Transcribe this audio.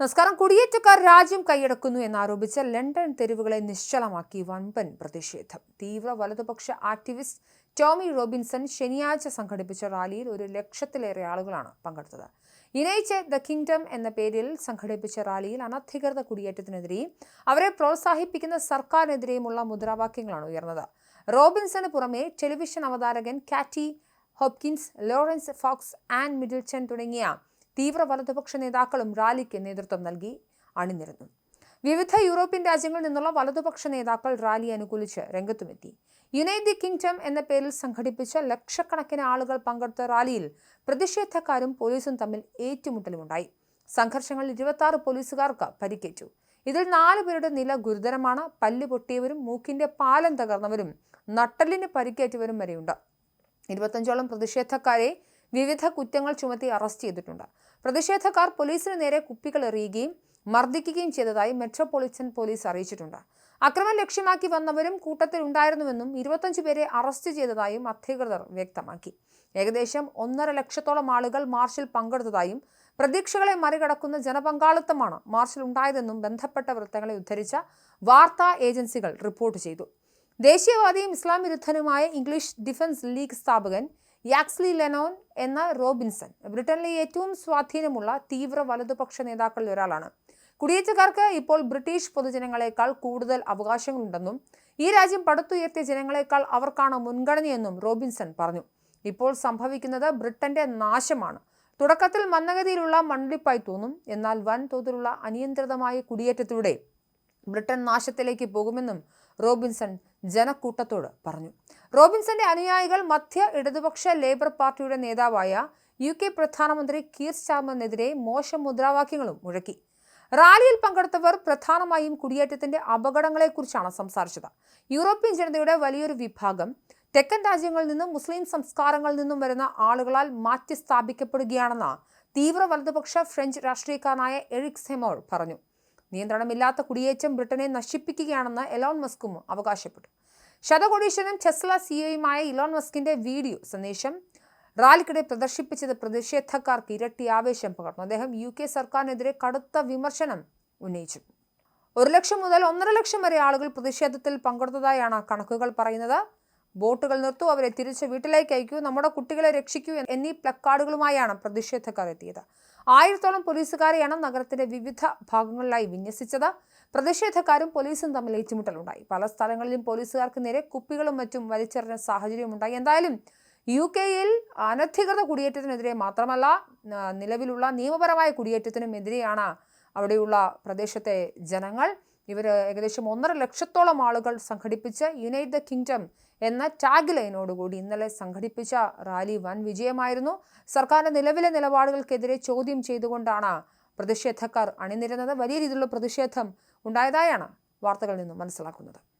നമസ്കാരം. കുടിയേറ്റക്കാർ രാജ്യം കൈയടക്കുന്നു എന്നാരോപിച്ച് ലണ്ടൻ തെരുവുകളെ നിശ്ചലമാക്കി വൻപൻ പ്രതിഷേധം. തീവ്ര വലതുപക്ഷ ആക്ടിവിസ്റ്റ് ടോമി റോബിൻസൺ ശനിയാഴ്ച സംഘടിപ്പിച്ച റാലിയിൽ ഒരു ലക്ഷത്തിലേറെ ആളുകളാണ് പങ്കെടുത്തത്. ഇനയിച്ച് ദ കിങ്ഡം എന്ന പേരിൽ സംഘടിപ്പിച്ച റാലിയിൽ അനധികൃത കുടിയേറ്റത്തിനെതിരെയും അവരെ പ്രോത്സാഹിപ്പിക്കുന്ന സർക്കാരിനെതിരെയുമുള്ള മുദ്രാവാക്യങ്ങളാണ് ഉയർന്നത്. റോബിൻസന് പുറമെ ടെലിവിഷൻ അവതാരകൻ Katie Hopkins Laurence Fox Ant Middleton തുടങ്ങിയ തീവ്ര വലതുപക്ഷ നേതാക്കളും റാലിക്ക് നേതൃത്വം നൽകി അണിനിരന്നു. വിവിധ യൂറോപ്യൻ രാജ്യങ്ങളിൽ നിന്നുള്ള വലതുപക്ഷ നേതാക്കൾ റാലി അനുകൂലിച്ച് രംഗത്തുമെത്തി. യുണൈറ്റഡ് കിങ്ഡം എന്ന പേരിൽ സംഘടിപ്പിച്ച ലക്ഷക്കണക്കിന് ആളുകൾ പങ്കെടുത്ത റാലിയിൽ പ്രതിഷേധക്കാരും പോലീസും തമ്മിൽ ഏറ്റുമുട്ടലുമുണ്ടായി. സംഘർഷങ്ങളിൽ ഇരുപത്തി പോലീസുകാർക്ക് പരിക്കേറ്റു. ഇതിൽ നാല് പേരുടെ നില ഗുരുതരമാണ്. പല്ല് പൊട്ടിയവരും മൂക്കിന്റെ പാലം തകർന്നവരും നട്ടലിന് പരിക്കേറ്റവരും വരെയുണ്ട്. ഇരുപത്തഞ്ചോളം പ്രതിഷേധക്കാരെ വിവിധ കുറ്റങ്ങൾ ചുമത്തി അറസ്റ്റ് ചെയ്തിട്ടുണ്ട്. പ്രതിഷേധക്കാർ പോലീസിന് നേരെ കുപ്പികൾ എറിയുകയും മർദ്ദിക്കുകയും ചെയ്തതായി മെട്രോപൊളിറ്റൻ പോലീസ് അറിയിച്ചിട്ടുണ്ട്. അക്രമം ലക്ഷ്യമാക്കി വന്നവരും കൂട്ടത്തിൽ ഉണ്ടായിരുന്നുവെന്നും ഇരുപത്തഞ്ച് പേരെ അറസ്റ്റ് ചെയ്തതായും അധികൃതർ വ്യക്തമാക്കി. ഏകദേശം ഒന്നര ലക്ഷത്തോളം ആളുകൾ മാർച്ചിൽ പങ്കെടുത്തതായും പ്രതീക്ഷകളെ മറികടക്കുന്ന ജനപങ്കാളിത്തമാണ് മാർച്ചിൽ ഉണ്ടായതെന്നും ബന്ധപ്പെട്ട വൃത്തങ്ങളെ ഉദ്ധരിച്ച വാർത്താ ഏജൻസികൾ റിപ്പോർട്ട് ചെയ്തു. ദേശീയവാദിയും ഇസ്ലാം വിരുദ്ധനുമായ ഇംഗ്ലീഷ് ഡിഫൻസ് ലീഗ് സ്ഥാപകൻ യാക്സ്ലി ലെനോൻ എന്ന റോബിൻസൺ ബ്രിട്ടനിലെ ഏറ്റവും സ്വാധീനമുള്ള തീവ്ര വലതുപക്ഷ നേതാക്കളിൽ ഒരാളാണ്. കുടിയേറ്റക്കാർക്ക് ഇപ്പോൾ ബ്രിട്ടീഷ് പൊതുജനങ്ങളെക്കാൾ കൂടുതൽ അവകാശങ്ങളുണ്ടെന്നും ഈ രാജ്യം പടുത്തുയർത്തിയ ജനങ്ങളെക്കാൾ അവർക്കാണ് മുൻഗണനയെന്നും റോബിൻസൺ പറഞ്ഞു. ഇപ്പോൾ സംഭവിക്കുന്നത് ബ്രിട്ടന്റെ നാശമാണ്. തുടക്കത്തിൽ മന്ദഗതിയിലുള്ള മണ്ണിപ്പായി തോന്നും എന്നാൽ വൻതോതിലുള്ള അനിയന്ത്രിതമായ കുടിയേറ്റത്തിലൂടെ ബ്രിട്ടൻ നാശത്തിലേക്ക് പോകുമെന്നും റോബിൻസൺ ജനക്കൂട്ടത്തോട് പറഞ്ഞു. റോബിൻസന്റെ അനുയായികൾ മധ്യ ഇടതുപക്ഷ ലേബർ പാർട്ടിയുടെ നേതാവായ യു കെ പ്രധാനമന്ത്രി കീർ സ്റ്റാർമറിനെതിരെ മോശം മുദ്രാവാക്യങ്ങളും മുഴക്കി. റാലിയിൽ പങ്കെടുത്തവർ പ്രധാനമായും കുടിയേറ്റത്തിന്റെ അപകടങ്ങളെക്കുറിച്ചാണ് സംസാരിച്ചത്. യൂറോപ്യൻ ജനതയുടെ വലിയൊരു വിഭാഗം തെക്കൻ രാജ്യങ്ങളിൽ നിന്നും മുസ്ലിം സംസ്കാരങ്ങളിൽ നിന്നും വരുന്ന ആളുകളാൽ മാറ്റി സ്ഥാപിക്കപ്പെടുകയാണെന്ന് തീവ്ര വലതുപക്ഷ ഫ്രഞ്ച് രാഷ്ട്രീയക്കാരനായ എറിക് സെമോൾ പറഞ്ഞു. നിയന്ത്രണമില്ലാത്ത കുടിയേറ്റം ബ്രിട്ടനെ നശിപ്പിക്കുകയാണെന്ന് എലോൺ മസ്കും അവകാശപ്പെട്ടു. ശതകോടീശ്വരനും ടെസ്ല സിഇഒയുമായ ഇലോൺ മസ്കിന്റെ വീഡിയോ സന്ദേശം റാലിക്കിടെ പ്രദർശിപ്പിച്ചത് പ്രതിഷേധക്കാർക്ക് ഇരട്ടി ആവേശം പകർന്നു. അദ്ദേഹം യു കെ സർക്കാരിനെതിരെ കടുത്ത വിമർശനം ഉന്നയിച്ചു. ഒരു ലക്ഷം മുതൽ ഒന്നര ലക്ഷം വരെ ആളുകൾ പ്രതിഷേധത്തിൽ പങ്കെടുത്തതായാണ് കണക്കുകൾ പറയുന്നത്. ബോട്ടുകൾ നിർത്തു അവരെ തിരിച്ച് വീട്ടിലേക്ക് അയക്കൂ നമ്മുടെ കുട്ടികളെ രക്ഷിക്കൂ എന്നീ പ്ലക്കാർഡുകളുമായാണ് പ്രതിഷേധക്കാർ എത്തിയത്. ആയിരത്തോളം പോലീസുകാരെയാണ് നഗരത്തിന്റെ വിവിധ ഭാഗങ്ങളിലായി വിന്യസിച്ചത്. പ്രതിഷേധക്കാരും പോലീസും തമ്മിൽ ഏറ്റുമുട്ടലുണ്ടായി. പല സ്ഥലങ്ങളിലും പോലീസുകാർക്ക് നേരെ കുപ്പികളും മറ്റും വലിച്ചെറിഞ്ഞ സാഹചര്യമുണ്ടായി എന്തായാലും യു കെയിൽ അനധികൃത കുടിയേറ്റത്തിനെതിരെ മാത്രമല്ല നിലവിലുള്ള നിയമപരമായ കുടിയേറ്റത്തിനും എതിരെയാണ് അവിടെയുള്ള പ്രദേശത്തെ ജനങ്ങൾ. ഇവർ ഏകദേശം ഒന്നര ലക്ഷത്തോളം ആളുകൾ സംഘടിപ്പിച്ച് യുണൈറ്റ് ദ കിങ്ഡം എന്ന ടാഗ് ലൈനോടുകൂടി ഇന്നലെ സംഘടിപ്പിച്ച റാലി വൻ വിജയമായിരുന്നു. സർക്കാരിന്റെ നിലവിലെ നിലപാടുകൾക്കെതിരെ ചോദ്യം ചെയ്തുകൊണ്ടാണ് പ്രതിഷേധക്കാർ അണിനിരുന്നത്. വലിയ രീതിയിലുള്ള പ്രതിഷേധം ഉണ്ടായതായാണ് വാർത്തകളിൽ നിന്നും മനസ്സിലാക്കുന്നത്.